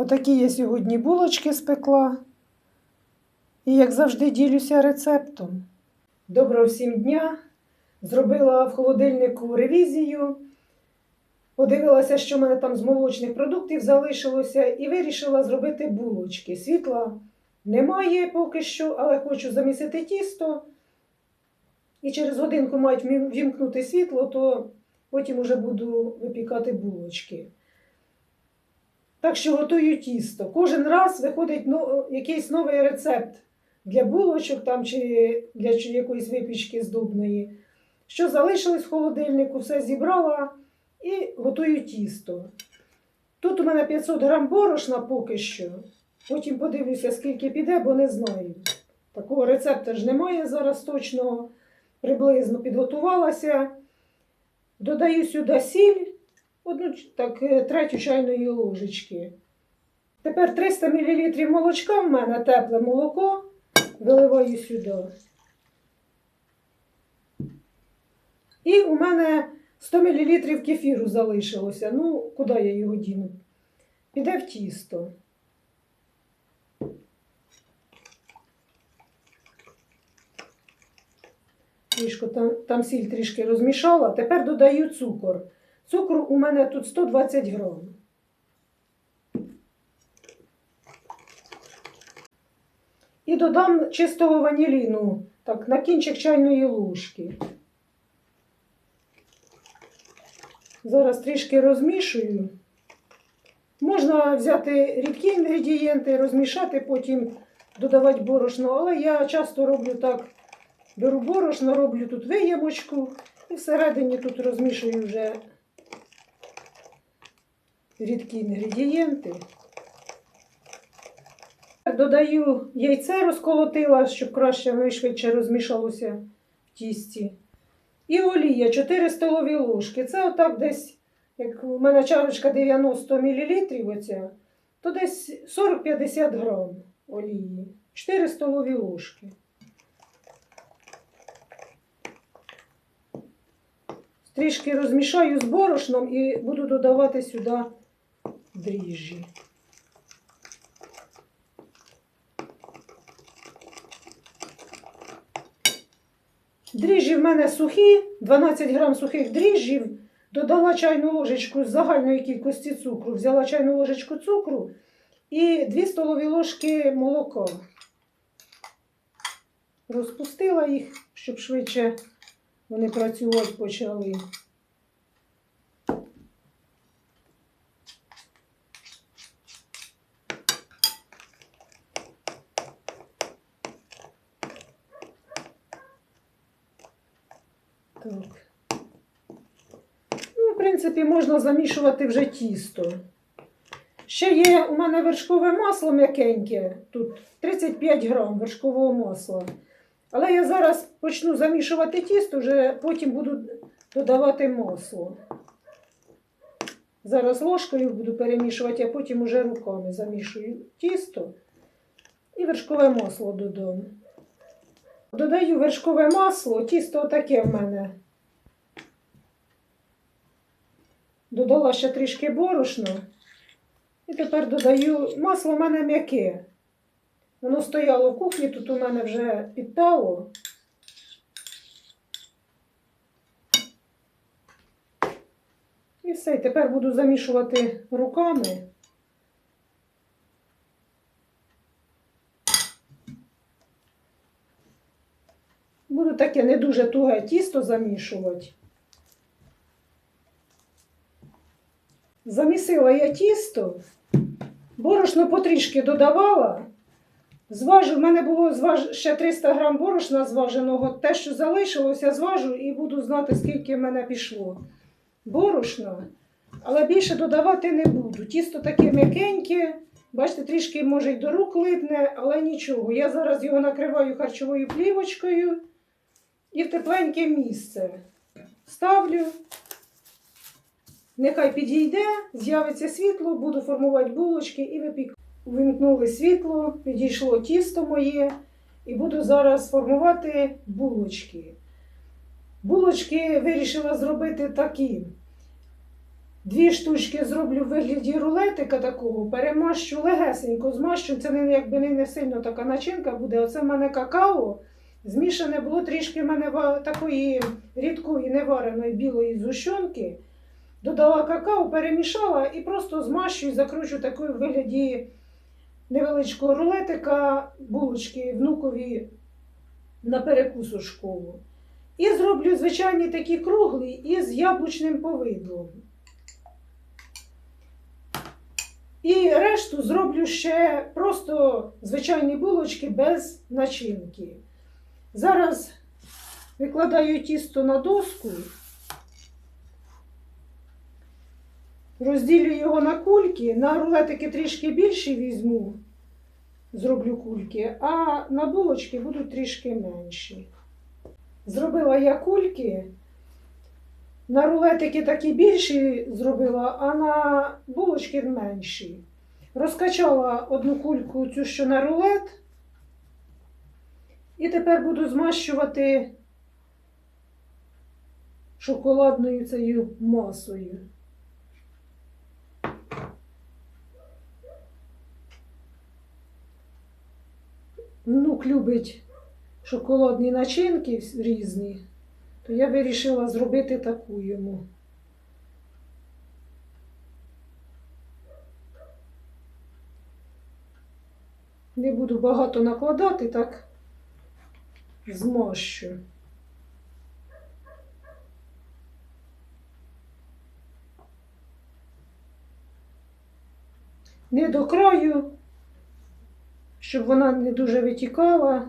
Отакі я сьогодні булочки спекла. І, як завжди, ділюся рецептом. Доброго всім дня! Зробила в холодильнику ревізію. Подивилася, що в мене там з молочних продуктів залишилося, і вирішила зробити булочки. Світла немає поки що, але хочу замісити тісто. І через годинку мають вімкнути світло, то потім уже буду випікати булочки. Так що готую тісто. Кожен раз виходить но- якийсь новий рецепт для булочок там, чи для якоїсь випічки здобної. Що залишилось в холодильнику, все зібрала і готую тісто. Тут у мене 500 грам борошна поки що. Потім подивлюся, скільки піде, бо не знаю. Такого рецепту ж немає зараз точного. Приблизно підготувалася. Додаю сюди сіль, одну так, е, третю чайної ложечки. Тепер 300 мл молочка в мене тепле молоко. Виливаю сюди. І у мене 100 мл кефіру залишилося. Ну, куди я його діну? Піде в тісто. Трішки там, там сіль трішки розмішала. Тепер додаю цукор. Цукру у мене тут 120 грам. І додам чистого ваніліну, так, на кінчик чайної ложки. Зараз трішки розмішую. Можна взяти рідкі інгредієнти, розмішати, потім додавати борошно, але я часто роблю так. Беру борошно, роблю тут виємочку і всередині тут розмішую вже рідкі інгредієнти. Додаю яйце, розколотила, щоб краще воно і швидше розмішалося в тісті. І олія 4 столові ложки. Це отак десь, як у мене чарочка 90 мл, оця, то десь 40-50 грам олії. 4 столові ложки. Трішки розмішаю з борошном і буду додавати сюди дріжджі. Дріжджі в мене сухі, 12 грам сухих дріжджів. Додала чайну ложечку з загальної кількості цукру, взяла чайну ложечку цукру і 2 столові ложки молока. Розпустила їх, щоб швидше вони працювати почали. Так. Ну, в принципі, можна замішувати вже тісто. Ще є у мене вершкове масло м'якеньке. Тут 35 грам вершкового масла. Але я зараз почну замішувати тісто, вже потім буду додавати масло. Зараз ложкою буду перемішувати, а потім уже руками замішую тісто і вершкове масло додам. Додаю вершкове масло, тісто таке в мене. Додала ще трішки борошна. І тепер додаю масло в мене м'яке. Воно стояло в кухні, тут у мене вже підтало. І все, і тепер буду замішувати руками. Буду таке не дуже туге тісто замішувати. Замісила я тісто, борошно потрішки додавала. Зважу, в мене було зваж... ще 300 грам борошна зваженого. Те, що залишилося, зважу і буду знати, скільки в мене пішло. Борошна. Але більше додавати не буду. Тісто таке м'якеньке. Бачите, трішки може й до рук липне, але нічого. Я зараз його накриваю харчовою плівочкою і в тепленьке місце. Ставлю. Нехай підійде, з'явиться світло, буду формувати булочки і випікати. Вимкнули світло, підійшло тісто моє, і буду зараз формувати булочки. Булочки вирішила зробити такі. Дві штучки зроблю в вигляді рулетика такого, перемащу легесенько, змащу. Це якби не сильно така начинка буде. Оце в мене какао. Змішане було трішки в мене такої рідкої невареної білої зущенки. Додала какао, перемішала і просто змащую закручу такою в вигляді невеличкого рулетика, булочки внукові на перекус у школу. І зроблю звичайні такі круглі із яблучним повидлом. І решту зроблю ще просто звичайні булочки без начинки. Зараз викладаю тісто на доску, розділю його на кульки, на рулетики трішки більші візьму, зроблю кульки, а на булочки будуть трішки менші. Зробила я кульки. На рулетики такі більші зробила, а на булочки менші. Розкачала одну кульку цю, що на рулет. І тепер буду змащувати шоколадною цією масою. Внук любить шоколадні начинки різні, то я вирішила зробити таку йому. Не буду багато накладати, так змащу. Не до краю, щоб вона не дуже витікала.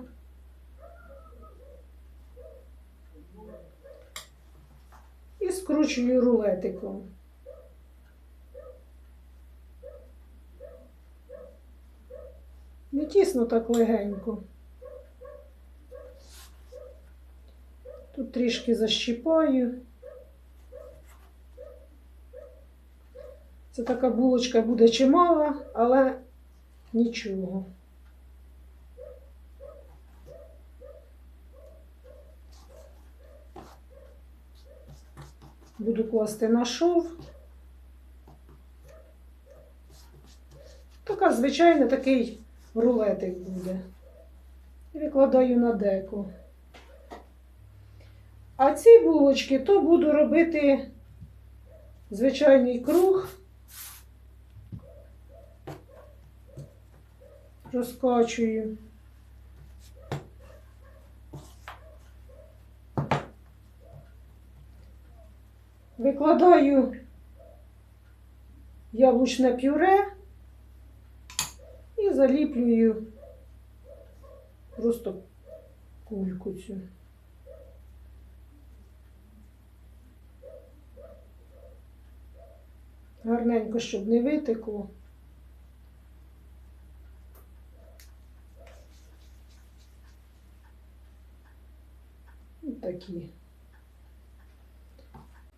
І скручую рулетиком. Не тісно так легенько. Тут трішки защіпаю. Це така булочка буде чимала, але нічого. Буду класти на шов. Така звичайно такий рулетик буде. Викладаю на деко. А ці булочки то буду робити звичайний круг. Розкачую. Викладаю яблучне пюре і заліплюю просто кульку цю. Гарненько, щоб не витекло. Такі.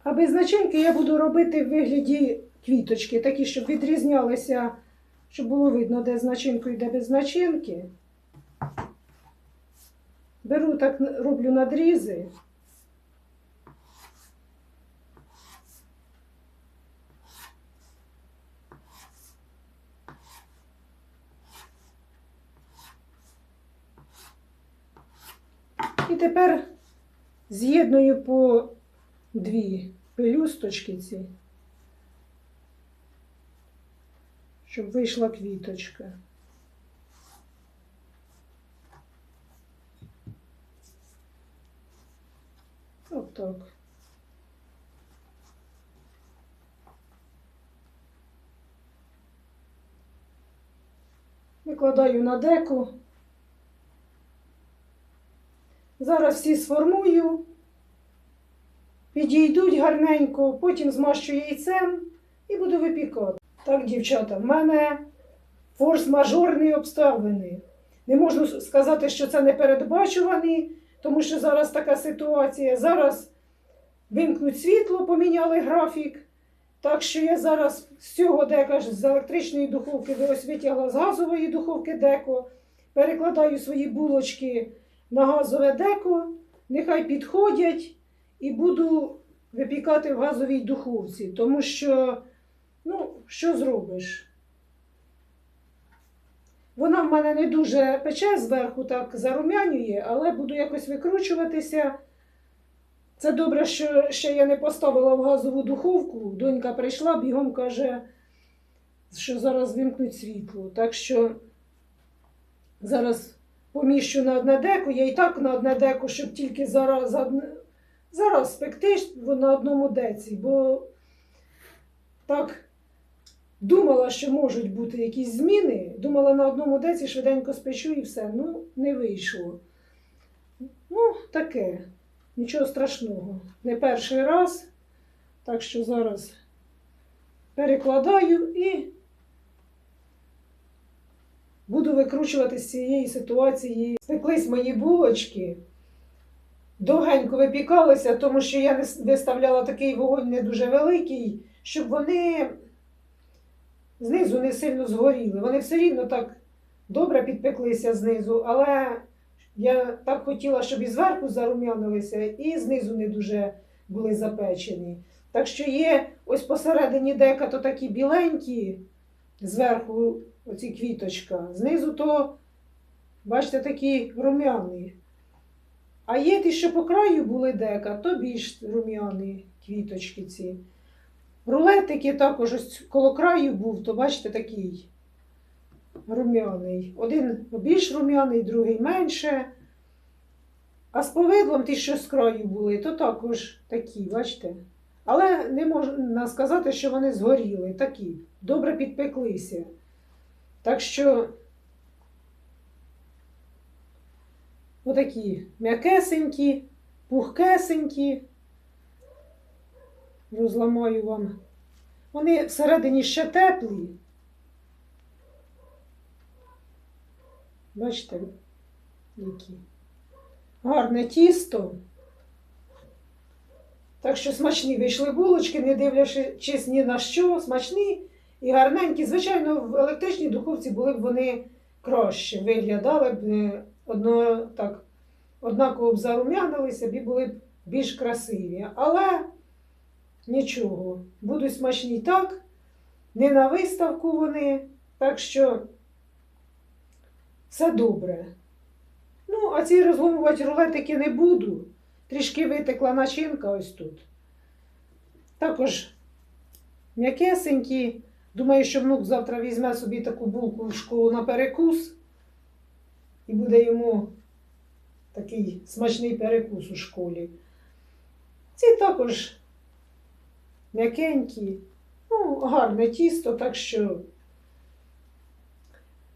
А без начинки я буду робити в вигляді квіточки, такі, щоб відрізнялися, щоб було видно, де з начинкою, де без начинки. Беру так, роблю надрізи. Тепер з'єдную по дві пелюсточки ці, щоб вийшла квіточка. Отак. Викладаю на деку. Зараз всі сформую, підійдуть гарненько, потім змащу яйцем і буду випікати. Так, дівчата, в мене форс-мажорні обставини. Не можу сказати, що це не передбачувані, тому що зараз така ситуація. Зараз вимкнуть світло, поміняли графік. Так що я зараз з цього дека з електричної духовки ось витягла з газової духовки деко, перекладаю свої булочки на газове деко, нехай підходять і буду випікати в газовій духовці, тому що, ну, що зробиш? Вона в мене не дуже пече зверху, так зарум'янює, але буду якось викручуватися. Це добре, що ще я не поставила в газову духовку. Донька прийшла, бігом каже, що зараз вимкнуть світло. Так що зараз поміщу на одне деко, я і так на одне деко, щоб тільки зараз, зараз спекти на одному деці, бо так думала, що можуть бути якісь зміни. Думала на одному деці швиденько спечу і все. Ну, не вийшло. Ну, таке. Нічого страшного. Не перший раз. Так що зараз перекладаю і буду викручувати з цієї ситуації. Спеклись мої булочки. Довгенько випікалися, тому що я не виставляла такий вогонь не дуже великий, щоб вони знизу не сильно згоріли. Вони все рівно так добре підпеклися знизу, але я так хотіла, щоб і зверху зарум'янилися, і знизу не дуже були запечені. Так що є ось посередині дека то такі біленькі, зверху оці квіточка, знизу то, бачите, такі рум'яні. А є ті, що по краю були дека, то більш рум'яні квіточки ці. Рулетики також ось коло краю був, то бачите, такий рум'яний. Один більш рум'яний, другий менше. А з повидлом ті, що з краю були, то також такі, бачите. Але не можна сказати, що вони згоріли, такі, добре підпеклися. Так що отакі м'якесенькі, пухкесенькі. Розламаю вам. Вони всередині ще теплі. Бачите, які. Гарне тісто. Так що смачні вийшли булочки, не дивлячись ні на що, смачні і гарненькі. Звичайно, в електричній духовці були б вони краще, виглядали б е, одно, так, однаково б зарум'янилися і були б більш красиві. Але нічого, будуть смачні так, не на виставку вони, так що все добре. Ну, а ці розломувати рулетики не буду. Трішки витекла начинка ось тут. Також м'якесенькі. Думаю, що внук завтра візьме собі таку булку в школу на перекус. І буде йому такий смачний перекус у школі. Ці також м'якенькі, ну, гарне тісто, так що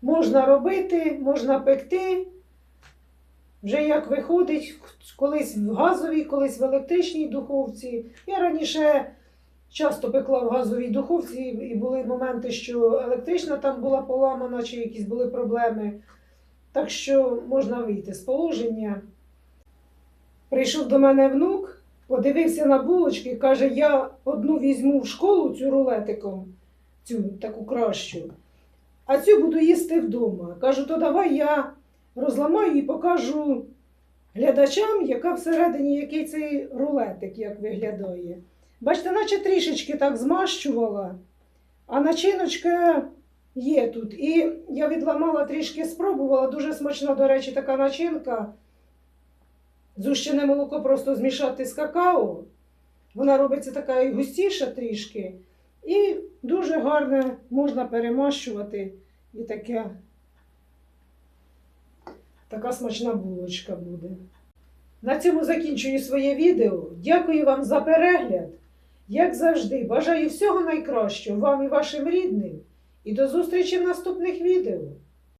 можна робити, можна пекти. Вже як виходить, колись в газовій, колись в електричній духовці. Я раніше часто пекла в газовій духовці, і були моменти, що електрична там була поламана, чи якісь були проблеми. Так що можна вийти з положення. Прийшов до мене внук, подивився на булочки, каже, я одну візьму в школу цю рулетиком, цю таку кращу, а цю буду їсти вдома. Кажу, то давай я розламаю і покажу глядачам, яка всередині який цей рулетик як виглядає. Бачите, наче трішечки так змащувала, а начиночка є тут. І я відламала трішки, спробувала. Дуже смачна, до речі, така начинка. Зущене молоко просто змішати з какао. Вона робиться така і густіша трішки. І дуже гарно можна перемащувати. І таке така смачна булочка буде. На цьому закінчую своє відео. Дякую вам за перегляд. Як завжди, бажаю всього найкращого вам і вашим рідним. І до зустрічі в наступних відео.